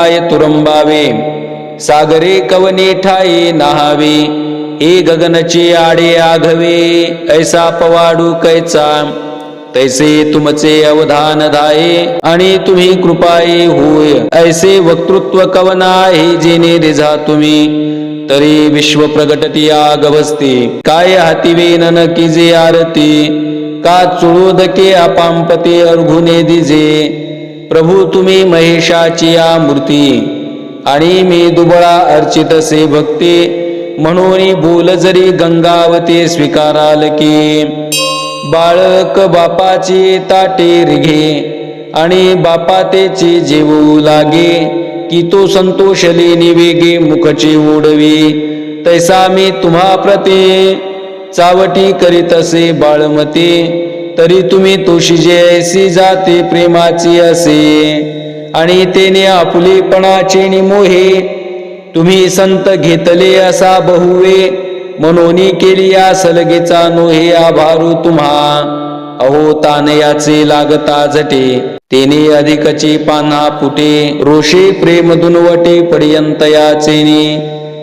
I तुरंबावे. सागरे कवने ठाई नहावे. ए गगनचे आडे आघवे. ऐसा पवाडू कैचा. तैसे तुमचे अवधान धाये. आणि तुम्ही कृपाये होय. ऐसे वक्तृत्व कवना हे जेने रिझा तुम्ही. तरी विश्व प्रगटती आगवस्ती. काय हाती नन किजे आरती? का चुळोदके अपांपते अर्घुने दिजे? प्रभू तुम्ही महेशाची या मूर्ती. आणि मी दुबळा अर्चित से भक्ती म्हणून बोल जरी गंगावती स्वीकाराल की. बाळक बापाची ताटे रिघे आणि बापा तेची जेवू लागे की तो संतोषली निवेगे मुखचे ओढवी तैसा मी तुम्हा प्रती चावटी करीत असे बाळमती तरी तुम्ही तोशिजे ऐसी जाती प्रेमाची असे. आणि तेने आपुलेपणाचे निमोहे. तुम्ही संत घेतले असा बहुवे. मनोनी केली या सलगेचा नोहे आभारू तुम्हा. अहो तानयाचे लागता झटे तेने अधिकची पाना फुटे. रोषे प्रेम दुनवटे पर्यंत याचेनी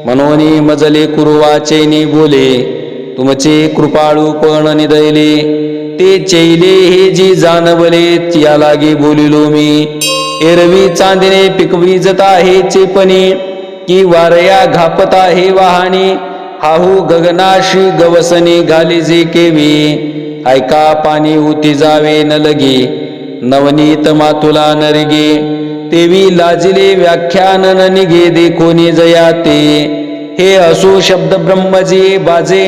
मनोनी मजले कुरुवाचेनी बोले. तुमचे कृपाळू पण निदयले. ते चैले हे जी जाणवले या लागे बोलिलो मी. एरवी चांदणे पिकविजता हे चेपणी की वारया घापता हे वाहने हाहू गगनाशी गवसने घाली जे केवी. ऐका पाणी उती जावे न लगे नवनीत मातुला नरगे. तेवी लाजिले व्याख्यान न निघे देखोनी जयाते. हे असो शब्द ब्रह्मजे बाजे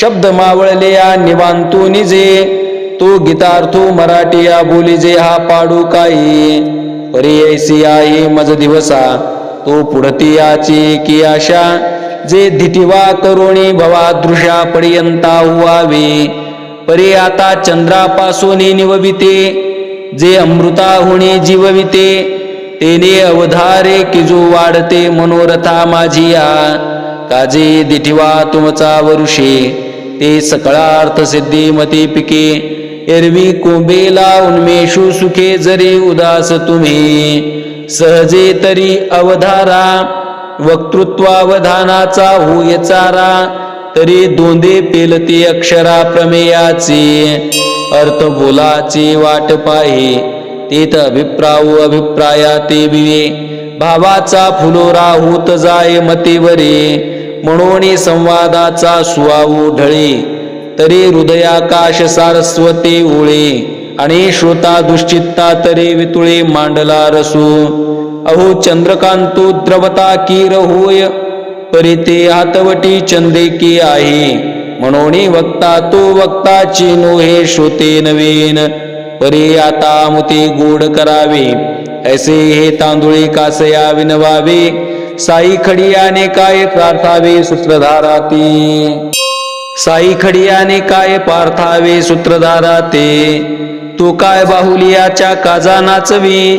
शब्द मावळले या निवांतू निजे तो गीतार्थो मराठीया बोली जे हा पाडू काही. परी ऐसी आहे मज दिवसा तो पुढती याची की आशा. जे धिटिवा करुणी भवा दृशा पर्यंता हुवावे परी आता चंद्रापासून निवविते जे अमृता होणे जीवविते तेने अवधारे किजू वाढते मनोरथा माझिया काजे दिठिवा तुमचा वरुषे ते सकळार्थ सिद्धी मती पिके. एरवी कोंबेला उन्मेषू सुखे जरी उदास तुम्ही. सहजे तरी अवधारा वक्तृत्वावधानाचा होय चारा तरी दोंदे पेलती अक्षरा प्रमेयाचे. अर्थ बोलाचे वाट पाहे. तेथ अभिप्राव अभिप्राया ते विवे. भावाचा फुलोरा होत जाय मतीवरे. म्हणून संवादाचा सुवाऊ ढळे. तरी हृदयाकाश सारस्वते उळे. आणि श्रोता दुश्चित्ता तरी वितुळे मांडला रसू. अहो चंद्रकांतो द्रवता कीर होय. परिते हातवटी चंदे की आहे. म्हणून वक्ता तो वक्ताची नोहे श्रोते नवीन. परी आता मुते गोड करावे. ऐसे हे तांदुळे कासया विनवावे. साई खडियाने काय प्रार्थावे सूत्रधाराती? साई खडियाने काय पार्थावे सूत्रधारा ते तू काय बाहुलियाच्या काजा नाचवी?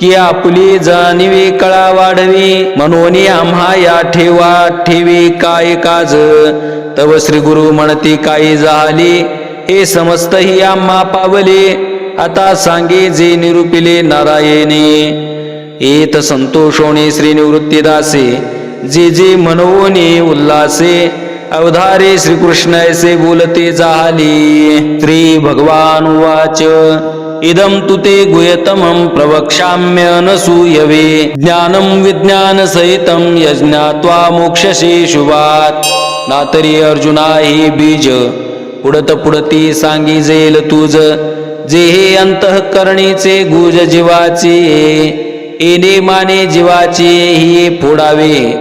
की आपली जाणीवी कळा वाढवी? म्हणून आम्हा या ठेवा ठेवी काय काज? तव श्री गुरु म्हणती काही झाली? हे समस्त ही आम्हा पावले. आता सांगे जे निरूपिले नारायणे. एत संतोषोणे श्री निवृत्तीदासे जे जे मनवोनी उल्लासे अवधारे श्रीकृष्ण ऐसे बोलते जाली श्री भगवान उवाच इदं तु ते गुह्यतमं प्रवक्ष्याम्यनसूयवे ज्ञानं विज्ञानसहितं यज्ञात्वा मोक्षसे शुभात। नातरी अर्जुना हे बीज पुढत पुढती सांगी जेल तुझ जे हे अंतःकरणीचे गुज जीवाची। येणे माने जीवाचे ही फोडावे.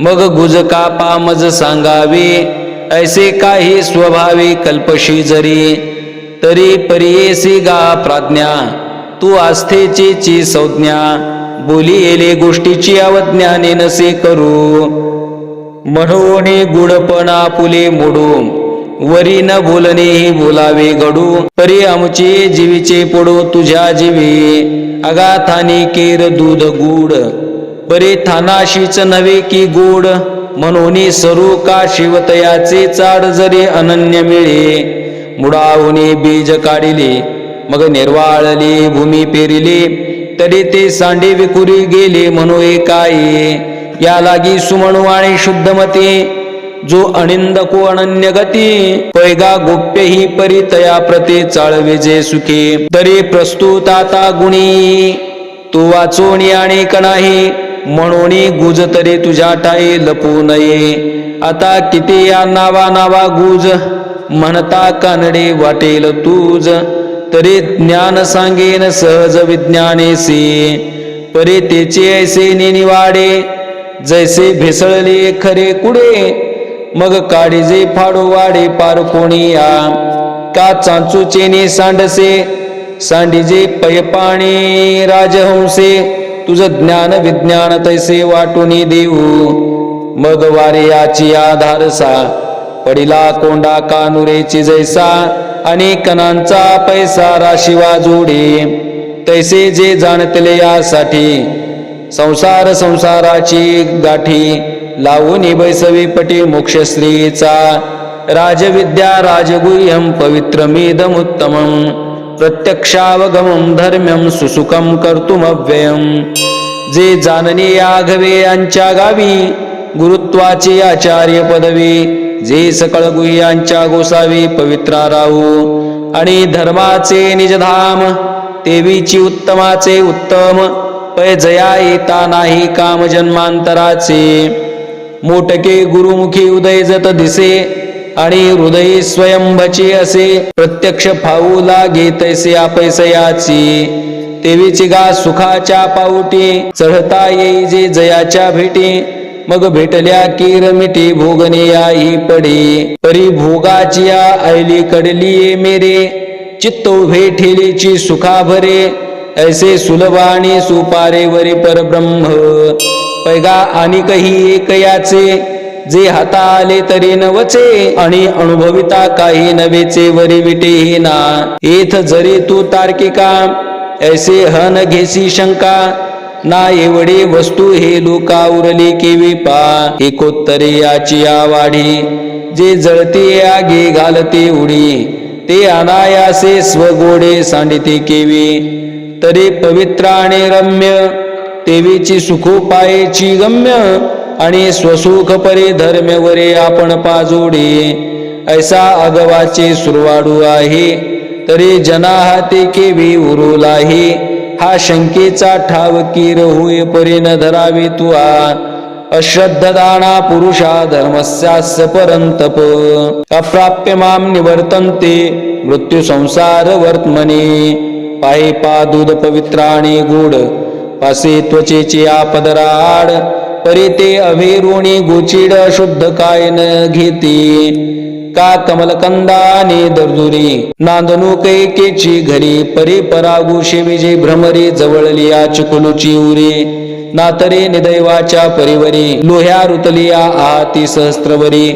मग गुज कापा मज सांगावे. ऐसे काही स्वभावे कल्पशी जरी. तरी परियेसी गा प्राज्ञा. तू आस्थेची ची संज्ञा. बोली येले गोष्टीची अवज्ञाने नसे करू. म्हणून गुडपणा पुले मोडू. वरी न बोलणे ही बोलावे घडू परी आमचे जीवीचे पडू तुझ्या जीवी. अगाथाने केर दूध गूढ परी थानाशीच नव्हे की गोड. म्हणून सरू का शिवतयाचे चाड जरी अनन्य मिळे. मुडाहुने बीज काढिले मग निर्वाळली भूमी पेरिली. तरी ते सांडे विकुरी गेले म्हणू एकाये. या लागी सुमणू आणि शुद्धमती. जो अनिंद को अनन्य गती पैगा गोप्य ही परितया प्रती चाळविजे सुखे सुखी. तरी प्रस्तुत आता गुणी तू वाचोणी आणि कणाही म्हणून गुज तरी तुझ्या टाई लपू नये. आता किती या नावा नावा गुज म्हणता कानडे वाटेल तुझ तरी ज्ञान सांगेन सहज विज्ञानेसी. परे तेचे ऐसे निवाडे जैसे भेसळले खरे कुडे. मग काडीजे फाडू वाडे पार कोणी या का चांचूचेने सांडसे? सांडीजे पय पाणी राजहंसे. तुझं ज्ञान विज्ञान तैसे वाटून देऊ. मग वारे याची आधारसा पडिला कोंडा कानुरेची जैसा. आणि कणांचा पैसा राशिवा जोडे तैसे जे जाणतले यासाठी. संसार संसाराची गाठी. लावून बैसवी पटी मोक्षश्रीचा. राजविद्या राजगुह्यम पवित्रमेदमुत्तमं. प्रत्यक्षावगमं धर्म्यं सुसुखम कर्तुमव्ययम जे जाणणे याघवे यांच्या गावी गुरुत्वाची आचार्य पदवी जे सकळ गुह्यांच्या गोसावी पवित्रा राहू. आणि धर्माचे निजधाम देवीची उत्तमाचे उत्तम पै जया येता नाही काम जन्मांतराचे मोटके गुरुमुखी उदय जत दिसे आणि हृदय स्वयंभचे असे. प्रत्यक्ष फाऊ लागे तैसे अपैसयाची देवीची गा सुखाच्या पाऊटी चढता येई जे जयाच्या भेटी. मग भेटल्या की रमिटी भोगने याही पडी. परी भोगाची या कडली मेरे. चित्त उभे ठेलीची सुखा भरे ऐसे सुलभ आणि सुपारे वरी परब्रह्म। पैगा आणि काही एक याचे जे हाता आले तरी नवचे आणि अनुभविता काही नवेचे वरी विटे ना। येथ जरी तू तार्किका ऐसे हन घेसी शंका ना एवढे वस्तू हे लोका उरली केवी पा एकोत्तरे याची आवाढी जे जळते आगे घालते उडी ते अनायासे स्वगोडे सांडिते केवी। तरी पवित्र आणि रम्य देवीची सुखोपायेची गम्य आणि स्वसुख परी धर्म्यवरे आपण पाजोडे. ऐसा अगवाचे सुरवाडू आहे तरी जना हाती केवी उरुलाही. हा शंकेचा ठाव कीर होय परी न धरावी तुआ. अश्रद्धदाना पुरुषा धर्मस्यास्य परंतप अप्राप्य माम निवर्तन्ते मृत्यू संसार वर्तमनी. पाये पा दूध पवित्र आणि गुड पासे त्वचेची आपदराड परी ते अभिरुणी गोचिड शुद्ध काय न घेते. का कमलकंदाने दर्दुरी नांदणू कैकेची घरी परी परागु शिविजी भ्रमरी जवळली या चिकुलूची उरी. नातरे निदैवाच्या परिवरी लोह्या रुतलिया आती सहस्त्रवरी.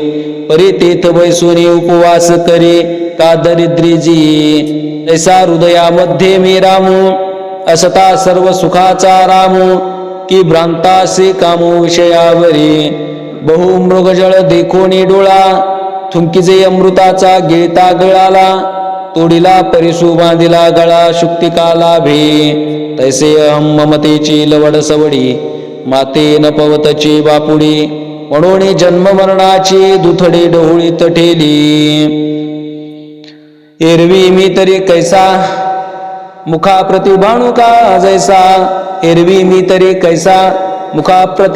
परी तेथ बैसुनी उपवास करी का दरिद्रीजी? ऐसा हृदयामध्ये मी रामू असता सर्व सुखाचा रामू की भ्रांतासे कामो विषयावरी. बहु मृगजळ देखोणी डोळा थुंकीजे अमृताचा गिळता गळाला तोडीला परिसू बांधिला गळा शुक्तिकाला भे. तैसे अहम ममतेची लवड सवडी माते न पवतची बापुडी म्हणून जन्म मरणाची दुथडी डोहळी तठेली एरवी मी तरी कैसा? मुखा प्रतिभाणू का जैसा? एरवी मी तरी कैसा? मुखा प्रति